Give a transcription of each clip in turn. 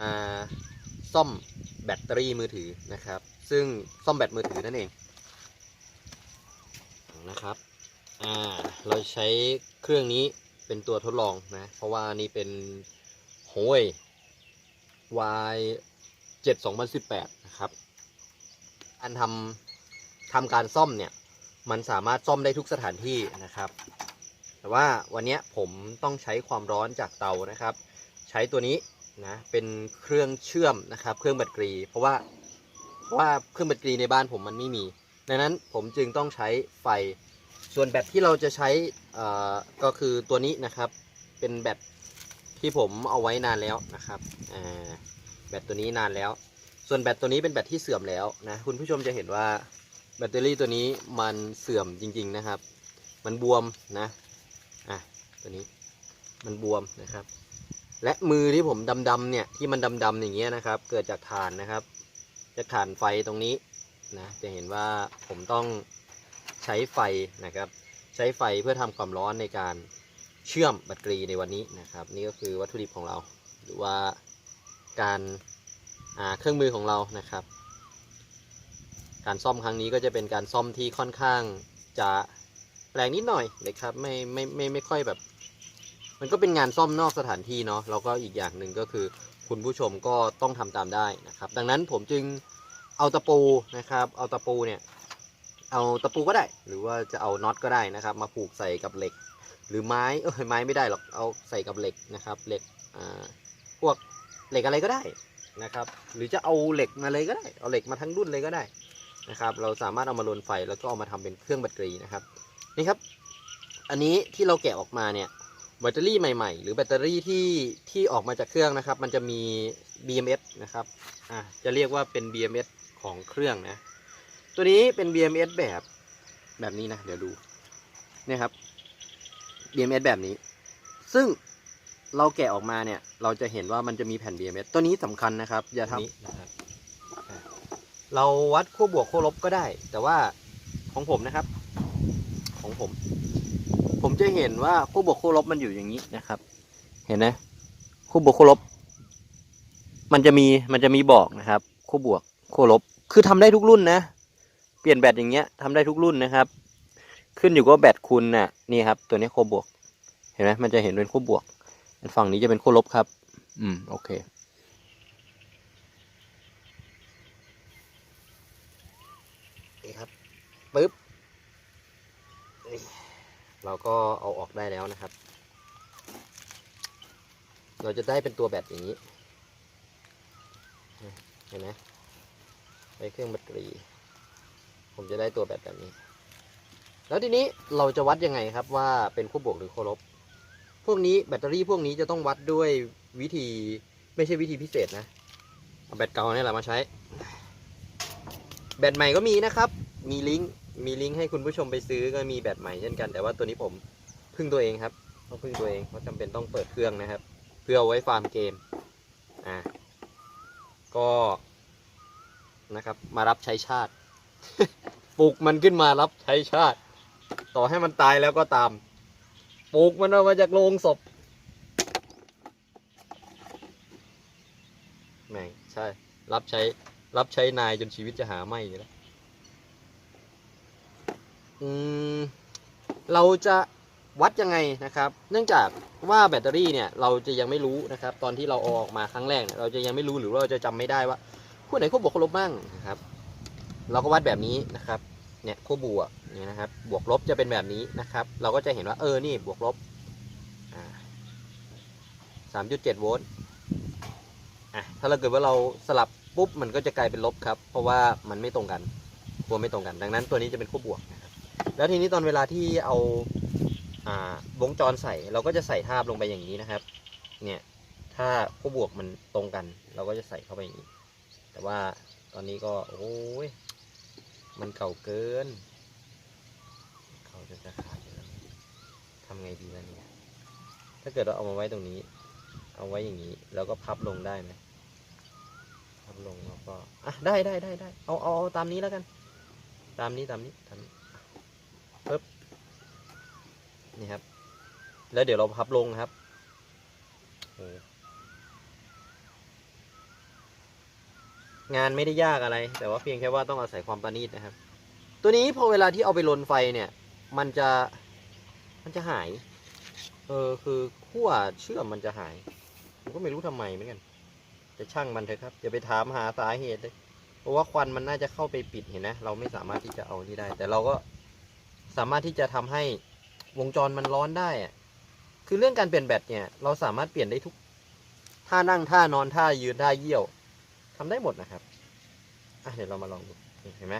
มาซ่อมแบตเตอรี่มือถือนะครับ ซึ่งซ่อมแบตมือถือนั่นเองนะครับอ่าเราใช้เครื่องนี้เป็นตัวทดลองนะ เพราะว่านี่เป็น Huawei Y 7 2018นสิบแปดนะครับ อันทำทำการซ่อมเนี่ย มันสามารถซ่อมได้ทุกสถานที่นะครับ แต่ว่าวันนี้ผมต้องใช้ความร้อนจากเตานะครับ ใช้ตัวนี้ นะเป็นเครื่องเชื่อมนะครับ เครื่องแบตเตอรี่เพราะว่าเพราะว่าเครื่องแบตเตอรี่ในบ้านผมมันไม่มี ดังนั้นผมจึงต้องใช้ไฟ ส่วนแบตที่เราจะใช้ก็คือตัวนี้นะครับ เป็นแบตที่ผมเอาไว้นานแล้วนะครับแบตตัวนี้นานแล้ว ส่วนแบตตัวนี้เป็นแบตที่เสื่อมแล้วนะคุณผู้ชมจะเห็นว่าแบตเตอรี่ตัวนี้มันเสื่อมจริง ๆนะครับ มันบวมนะอะตัวนี้มันบวมนะครับ และมือที่ผมดำๆเนี่ยที่มันดำๆอย่างเงี้ยนะครับ เกิดจากถ่านนะครับ จากถ่านไฟตรงนี้นะจะเห็นว่าผมต้องใช้ไฟนะครับ ใช้ไฟเพื่อทำความร้อนในการเชื่อมแบตเตอรี่ในวันนี้นะครับ นี่ก็คือวัตถุดิบของเรา หรือว่าการาเครื่องมือของเรานะครับ การซ่อมครั้งนี้ก็จะเป็นการซ่อมที่ค่อนข้างจะแปลงนิดหน่อยนะครับไม่ไม่ไม่ไม่ค่อยแบบ มันก็เป็นงานซ่อมนอกสถานที่เนาะแล้วก็อีกอย่างหนึ่งก็คือ คุณผู้ชมก็ต้องทำตามได้นะครับ ดังนั้นผมจึงเอาตะปูนะครับ เอาตะปูเนี่ยเอาตะปูก็ได้ หรือว่าจะเอาน็อตก็ได้นะครับ มาผูกใส่กับเหล็ก หรือไม้เออไม้ไม่ได้หรอกเอาใส่กับเหล็กนะครับเหล็กอ่าพวกเหล็กอะไรก็ได้นะครับ หรือจะเอาเหล็กมาเลยก็ได้ เอาเหล็กมาทั้งรุ่นเลยก็ได้นะครับ เราสามารถเอามาลนไฟแล้วก็เอามาทำเป็นเครื่องแบตเตอรี่นะครับนี่ครับ อันนี้ที่เราแกะออกมาเนี่ย แบตเตอรี่ใหม่ ๆ หรือแบตเตอรี่ที่ที่ออกมาจากเครื่องนะครับ มันจะมี BMS นะครับอะจะเรียกว่าเป็น BMS ของเครื่องนะ ตัวนี้เป็น BMS แบบแบบนี้นะ เดี๋ยวดูเนี่ยครับ BMS แบบนี้ ซึ่งเราแกะออกมาเนี่ย เราจะเห็นว่ามันจะมีแผ่น BMS ตัวนี้สำคัญนะครับ อย่าทำนี่เราวัดขั้วบวกขั้วลบก็ได้ แต่ว่าของผมนะครับ ของผม ผมจะเห็นว่าขั้วบวกขั้วลบมันอยู่อย่างนี้นะครับ เห็นไหมขั้วบวกขั้วลบ มันจะมีมันจะมีบอกนะครับขั้วบวกขั้วลบ คือทำได้ทุกรุ่นนะ เปลี่ยนแบตอย่างเงี้ยทำได้ทุกรุ่นนะครับ ขึ้นอยู่กับแบตคุณน่ะนี่ครับ ตัวนี้ขั้วบวก เห็นไหมมันจะเห็นเป็นขั้วบวกฝั่งนี้จะเป็นขั้วลบครับ อืมโอเคนี่ครับปึ๊บ เราก็เอาออกได้แล้วนะครับ เราจะได้เป็นตัวแบตอย่างนี้ เห็นไหมใช้เครื่องแบตเตอรี่ ผมจะได้ตัวแบตแบบนี้ แล้วทีนี้เราจะวัดยังไงครับว่าเป็นขั้วบวกหรือขั้วลบ พวกนี้แบตเตอรี่พวกนี้จะต้องวัดด้วยวิธีไม่ใช่วิธีพิเศษนะ เอาแบตเก่าเนี่ยแหละมาใช้ แบตใหม่ก็มีนะครับ มีลิงก์ มีลิงก์ให้คุณผู้ชมไปซื้อก็มีแบตใหม่เช่นกัน แต่ว่าตัวนี้ผมพึ่งตัวเองครับต้องพึ่งตัวเองเพราะจำเป็นต้องเปิดเครื่องนะครับ เพื่อเอาไว้ฟาร์มเกมอ่าก็นะครับ มารับใช้ชาติ ปลุกมันขึ้นมารับใช้ชาติ ต่อให้มันตายแล้วก็ตามปลุกมันออกมาจากโรงศพแม่งใช่ รับใช้รับใช้นายจนชีวิตจะหาไม่อยู่แล้วอืม เราจะวัดยังไงนะครับ เนื่องจากว่าแบตเตอรี่เนี่ยเราจะยังไม่รู้นะครับ ตอนที่เราเอาออกมาครั้งแรกเเราจะยังไม่รู้หรือว่าเราจะจำไม่ได้ว่าขั้วไหนขั้วบวกขั้วลบบ้างนะครับ เราก็วัดแบบนี้นะครับ เนี่ยขั้วบวกเนี่ยนะครับ บวกลบจะเป็นแบบนี้นะครับ เราก็จะเห็นว่าเออนี่บวกลบสามจุดเจ็ดโวลต์อะถ้าเราเกิดว่าเราสลับปุ๊บมันก็จะกลายเป็นลบครับ เพราะว่ามันไม่ตรงกันขั้วไม่ตรงกัน ดังนั้นตัวนี้จะเป็นขั้วบวกนะ แล้วทีนี้ตอนเวลาที่เอาอ่าวงจรใส่เราก็จะใส่ทาบลงไปอย่างนี้นะครับ เนี่ยถ้าขั้บวกมันตรงกัน เราก็จะใส่เข้าไปอย่างนี้ แต่ว่าตอนนี้ก็โอ้ยมันเก่าเกิน เขาจะจะขาดแล้วทำไงดีล่ะเนี่ย ถ้าเกิดเราเอามาไว้ตรงนี้ เอาไว้อย่างนี้ แล้วก็พับลงได้ไหมพับลงแล้วก็อะได้ได้ได้ได้เอาเอาเอาตามนี้แล้วกัน ตามนี้ตามนี้ตามนี้ นี่ครับ แล้วเดี๋ยวเราพับลงครับงานไม่ได้ยากอะไร แต่ว่าเพียงแค่ว่าต้องอาศัยความประณีตนะครับ ตัวนี้พอเวลาที่เอาไปลนไฟเนี่ย มันจะมันจะหาย เออคือขั้วเชื่อมมันจะหาย ผมก็ไม่รู้ทำไมเหมือนกัน จะช่างมันเถอะครับอย่าไปถามหาสาเหตุเลยเพราะว่าควันมันน่าจะเข้าไปปิดเห็นนะ เราไม่สามารถที่จะเอานี่ได้ แต่เราก็สามารถที่จะทำให้ วงจรมันร้อนได้อะคือเรื่องการเปลี่ยนแบตเนี่ย เราสามารถเปลี่ยนได้ทุกท่านั่งท่านอนท่ายืนท่าเยี่ยวทำได้หมดนะครับอะเดี๋ยวเรามาลองดูเห็นไหม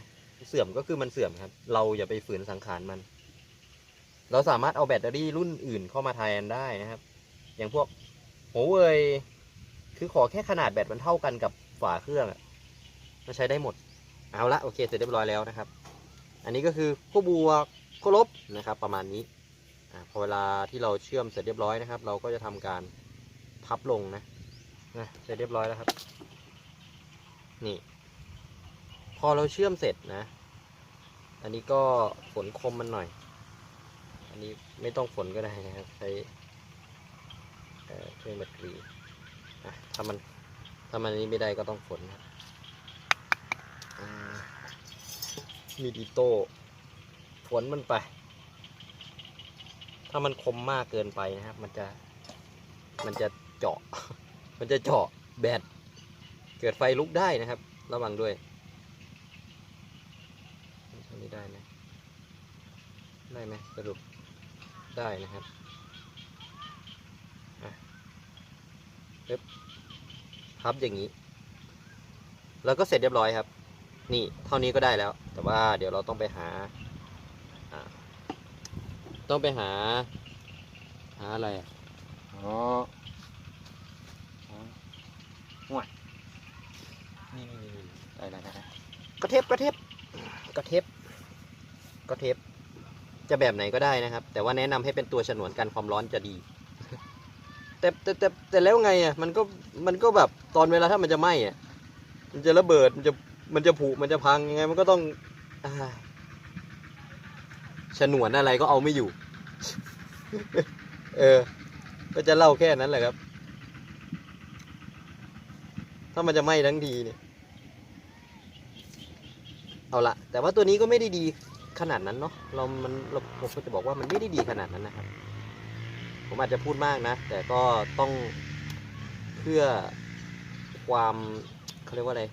เสื่อมก็คือมันเสื่อมครับ เราอย่าไปฝืนสังขารมัน เราสามารถเอาแบตเตอรี่รุ่นอื่นเข้ามาแทนได้นะครับ อย่างพวกโหเวยคือขอแค่ขนาดแบตมันเท่ากันกับฝาเครื่องมันใช้ได้หมด เอาละโอเคเสร็จเรียบร้อยแล้วนะครับ อันนี้ก็คือขั้วบวกขั้วลบนะครับ ประมาณนี้ พอเวลาที่เราเชื่อมเสร็จเรียบร้อยนะครับ เราก็จะทำการพับลงนะนะเสร็จเรียบร้อยแล้วครับ นี่ พอเราเชื่อมเสร็จนะ อันนี้ก็ฝนคมมันหน่อย อันนี้ไม่ต้องฝนก็ได้นะครับใช้เครื่องแบตเตอรี่ถ้ามันถ้ามันนี้ไม่ได้ก็ต้องฝนครับอ่ามีดอิโต้ฝนมันไป ถ้ามันคมมากเกินไปนะครับ มันจะ มันจะเจาะ มันจะเจาะแบตเกิดไฟลุกได้นะครับ ระวังด้วยอันนี้ได้ไหมได้ไหมสรุปได้นะครับปึ๊บพับอย่างนี้ แล้วก็เสร็จเรียบร้อยครับ นี่เท่านี้ก็ได้แล้ว แต่ว่าเดี๋ยวเราต้องไปหา ต้องไปหา หาอะไรอะอ๋ออ๋อห่วยนี่นี่นี่นี่ได้ได้ได้ได้กระเทบกระเทบกระเทบกระเทบจะแบบไหนก็ได้นะครับ แต่ว่าแนะนำให้เป็นตัวฉนวนกันความร้อนจะดี แต่แต่แต่แต่แล้วไงอะมันก็มันก็แบบตอนเวลาถ้ามันจะไหม้อะมันจะระเบิดมันจะมันจะผุมันจะพังยังไงมันก็ต้องอา ฉนวนอะไรก็เอาไม่อยู่ เออ ก็จะเล่าแค่นั้นแหละครับ ถ้ามันจะไหม้ทั้งทีเนี่ย เอาละแต่ว่าตัวนี้ก็ไม่ได้ดีขนาดนั้นเนาะ เรา มันเราผมก็จะบอกว่ามันไม่ได้ดีขนาดนั้นนะครับ ผมอาจจะพูดมากนะ แต่ก็ต้องเพื่อความเขาเรียกว่าอะไร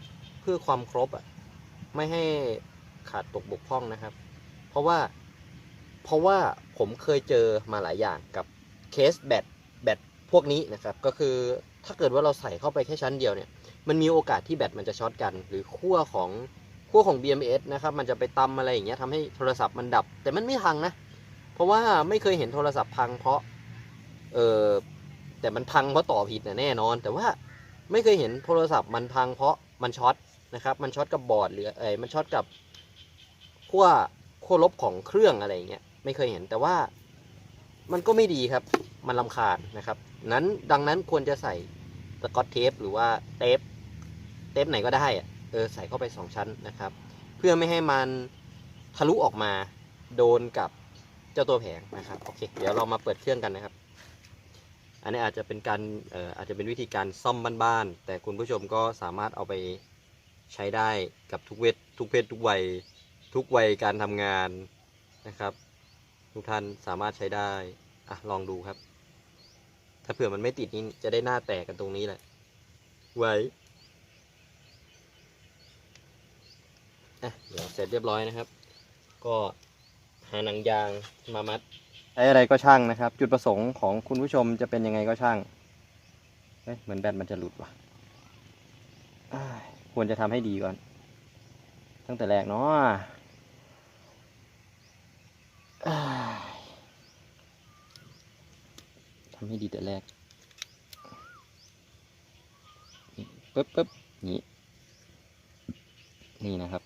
เพื่อความครบอะ ไม่ให้ขาดตกบกพร่องนะครับ เพราะว่า เพราะว่าผมเคยเจอมาหลายอย่างกับเคสแบตแบตพวกนี้นะครับก็คือถ้าเกิดว่าเราใส่เข้าไปแค่ชั้นเดียวเนี่ยมันมีโอกาสที่แบตมันจะช็อตกัน หรือขั้วของขั้วของ BMS นะครับมันจะไปตำอะไรอย่างเงี้ยทำให้โทรศัพท์มันดับ แต่มันไม่พังนะ เพราะว่าไม่เคยเห็นโทรศัพท์พังเพราะเออแต่มันพังเพราะต่อผิดนะแน่นอน แต่ว่าไม่เคยเห็นโทรศัพท์มันพังเพราะมันช็อตนะครับมันช็อตกับบอร์ดหรือเออมันช็อตกับขั้วขั้วลบของเครื่องอะไรอย่างเงี้ย ไม่เคยเห็นแต่ว่ามันก็ไม่ดีครับ มันลำคาญนะครับ นั้นดังนั้นควรจะใส่สกอตเทปหรือว่าเทปเทปไหนก็ได้อะเออใส่เข้าไปสองชั้นนะครับ เพื่อไม่ให้มันทะลุออกมาโดนกับเจ้าตัวแผงนะครับโอเคเดี๋ยวเรามาเปิดเครื่องกันนะครับ อันนี้อาจจะเป็นการเอ่ออาจจะเป็นวิธีการซ่อมบ้านๆแต่คุณผู้ชมก็สามารถเอาไปใช้ได้กับทุกเวททุกเพศทุกวัยทุกวัยการทำงานนะครับ ทุกท่านสามารถใช้ได้อะลองดูครับ ถ้าเผื่อมันไม่ติดนี่จะได้หน้าแตกกันตรงนี้แหละ ไว้อะเดี๋ยวเสร็จเรียบร้อยนะครับ ก็หาหนังยางมามัดใช้อะไรก็ช่างนะครับ จุดประสงค์ของคุณผู้ชมจะเป็นยังไงก็ช่างเฮ้ยเหมือนแบตมันจะหลุดว่ะควรจะทำให้ดีก่อน ตั้งแต่แรกเนาะ ทำให้ดีแต่แรกปึ๊บปึ๊บนี่นี่นะครับ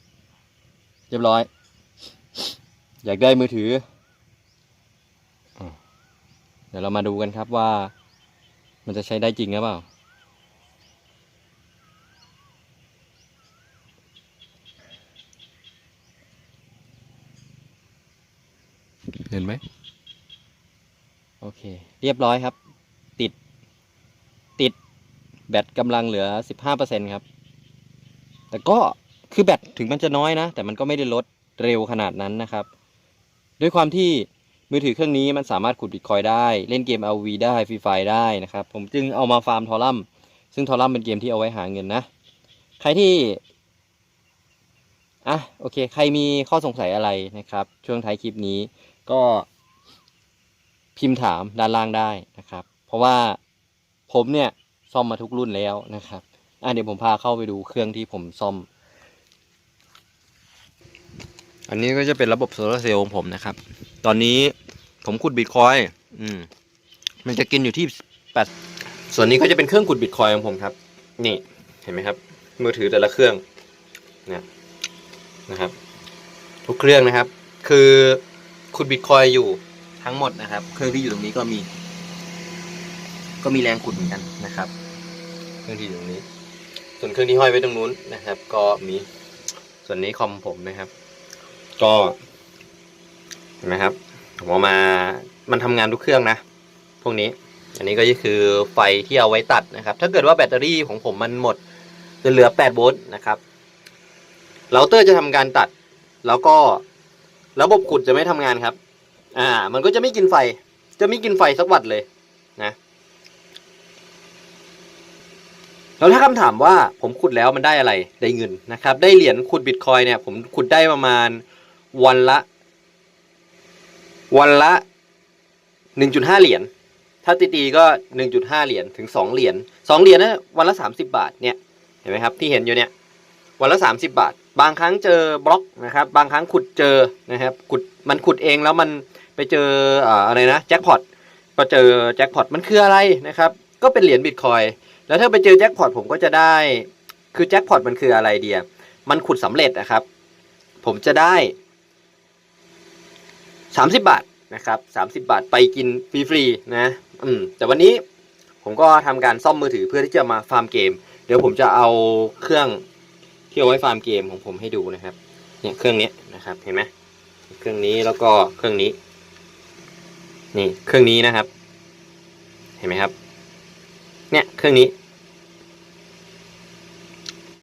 เรียบร้อย อยากได้มือถือ เดี๋ยวเรามาดูกันครับว่า มันจะใช้ได้จริงหรือเปล่า เห็นไหมโอเค เรียบร้อยครับ ติด ติดแบตกำลังเหลือสิบห้าเปอร์เซ็นครับ แต่ก็คือแบตถึงมันจะน้อยนะ แต่มันก็ไม่ได้ลดเร็วขนาดนั้นนะครับ ด้วยความที่มือถือเครื่องนี้มันสามารถขุดบิตคอยได้ เล่นเกม LV ได้ฟรีไฟได้นะครับ ผมจึงเอามาฟาร์มทอรัมซึ่งทอรัมเป็นเกมที่เอาไว้หาเงินนะ ใครที่อะโอเค ใครมีข้อสงสัยอะไรนะครับ ช่วงท้ายคลิปนี้ ก็พิมพ์ถามด้านล่างได้นะครับ เพราะว่าผมเนี่ยซ่อมมาทุกรุ่นแล้วนะครับอะเดี๋ยวผมพาเข้าไปดูเครื่องที่ผมซ่อม อันนี้ก็จะเป็นระบบโซลาร์เซลล์ของผมนะครับ ตอนนี้ผมขุดบิตคอยอืมมันจะกินอยู่ที่แปดส่วนนี้ก็จะเป็นเครื่องขุดบิตคอยของผมครับ นี่เห็นไหมครับ มือถือแต่ละเครื่องเนี่ยนะครับ ทุกเครื่องนะครับ คือ ขุดบิตคอยอยู่ทั้งหมดนะครับ เครื่องที่อยู่ตรงนี้ก็มี ก็มีแรงขุดเหมือนกันนะครับ เครื่องที่อยู่ตรงนี้ ส่วนเครื่องที่ห้อยไว้ตรงนู้นนะครับ ก็มีส่วนนี้คอมผมนะครับ ก็เห็นไหมครับผมเอามามันทำงานทุกเครื่องนะ พวกนี้ อันนี้ก็คือไฟที่เอาไว้ตัดนะครับ ถ้าเกิดว่าแบตเตอรี่ของผมมันหมด จะเหลือ8โวลต์นะครับเราเตอร์จะทำการตัด แล้วก็ ระบบขุดจะไม่ทำงานครับ อ่า มันก็จะไม่กินไฟ จะไม่กินไฟสักวัตเลยนะแล้วถ้าคำถามว่าผมขุดแล้วมันได้อะไรได้เงินนะครับ ได้เหรียญขุดบิตคอยเนี่ย ผมขุดได้ประมาณวันละ วันละหนึ่งจุดห้าเหรียญถ้าตีๆก็หนึ่งจุดห้าเหรียญถึงสองเหรียญสองเหรียญนะวันละสามสิบาทเนี่ยเห็นไหมครับที่เห็นอยู่เนี่ย วันละสามสิบาท บางครั้งเจอบล็อกนะครับ บางครั้งขุดเจอนะครับขุดมันขุดเองแล้วมันไปเจออะไรนะแจ็คพอตก็เจอแจ็คพอตมันคืออะไรนะครับ ก็เป็นเหรียญบิตคอยแล้วถ้าไปเจอแจ็คพอตผมก็จะได้ คือแจ็คพอตมันคืออะไรเดียมันขุดสำเร็จนะครับ ผมจะได้สามสิบาทนะครับสามสิบาทไปกินฟรีๆนะ อืม แต่วันนี้ผมก็ทำการซ่อมมือถือเพื่อที่จะมาฟาร์มเกม เดี๋ยวผมจะเอาเครื่อง ที่เอาไว้ฟาร์มเกมของผมให้ดูนะครับ เนี่ยเครื่องนี้นะครับเห็นไหมเครื่องนี้แล้วก็เครื่องนี้ นี่เครื่องนี้นะครับ เห็นไหมครับ เนี่ยเครื่องนี้